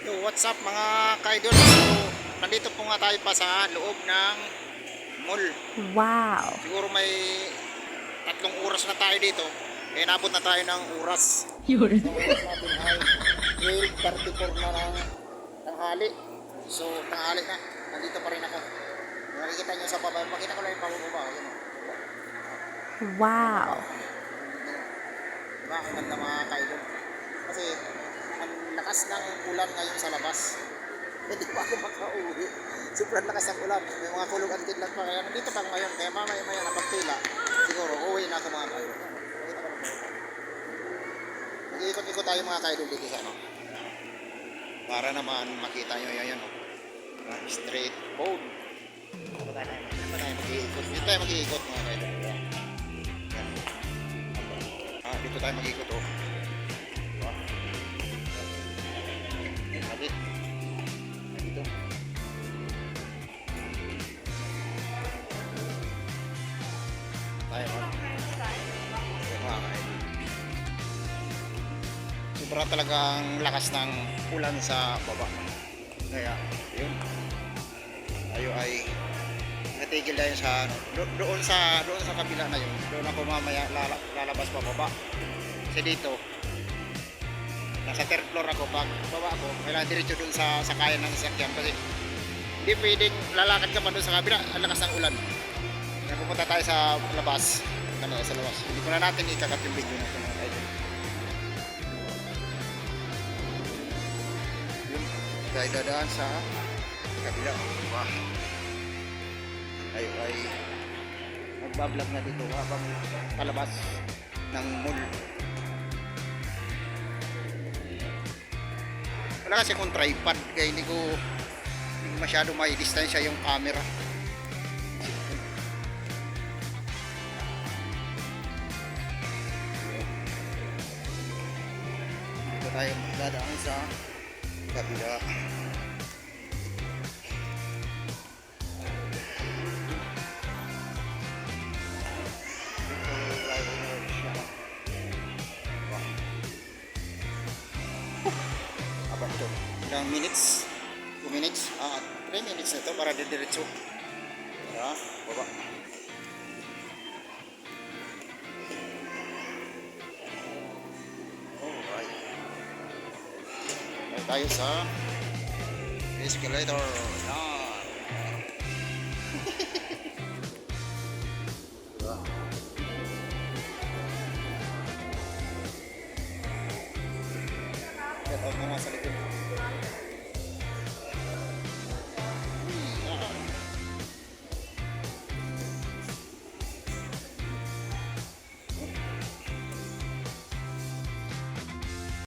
Yo, what's up mga kaidol? So, nandito po nga tayo pa sa loob ng mall. Wow. Siguro may tatlong oras na tayo dito. Kaya nabot na tayo ng oras. Yun. Ang oras natin ay 12.34 na ng tanghali. So, tanghali na. Nandito pa rin ako. Nakikita nyo sa baba, makita ko lang yung pababa. Yun. Wow. Diba? Ang ganda mga kaidol. Kasi, ang lakas ng ulan ngayon sa labas. Hindi pa ako makauwi. Sobrang lakas ng ulan. May mga kulog at kidlat pa. Kaya nandito pa ngayon. Kaya mamaya maya napagpila. Siguro, uwi na ako mga po. Mag-iikot-ikot tayo mga kaidol dito sa ano. Para naman makita nyo yan. yan oh. Straight road. Dito tayo, dito tayo mag-iikot. Dito tayo mag-iikot mga. Yan. Ah, dito tayo mag-ikot oh. Sobra talagang lakas ng ulan sa baba. Kaya, yun. Tayo ay natigil dahil sa ano, do- doon sa doon sa kabila na yun. Doon ako mamaya lala, lalabas pa baba. Kasi dito nasa third floor ako pag baba ako kailangan diretso doon sa sakayan ng sasakyan kasi hindi pwedeng lalakad ka pa doon sa kabila ang lakas ng ulan kaya pupunta tayo sa labas ano sa labas hindi ko na natin ikakat yung video na ito tayo dadaan sa kabila wow ay ay magbablog na dito habang palabas ng mall. Wala kasi akong tripod kaya hindi ko hindi masyado may distansya yung camera. Dito tayo dadaan sa kabila. Aba ito. Ilang minutes? 2 minutes? Ah, 3 minutes na ito para didiretso. Para baba. Tayo tayo sa escalator. Yan. Diba? Get out na nga sa likod.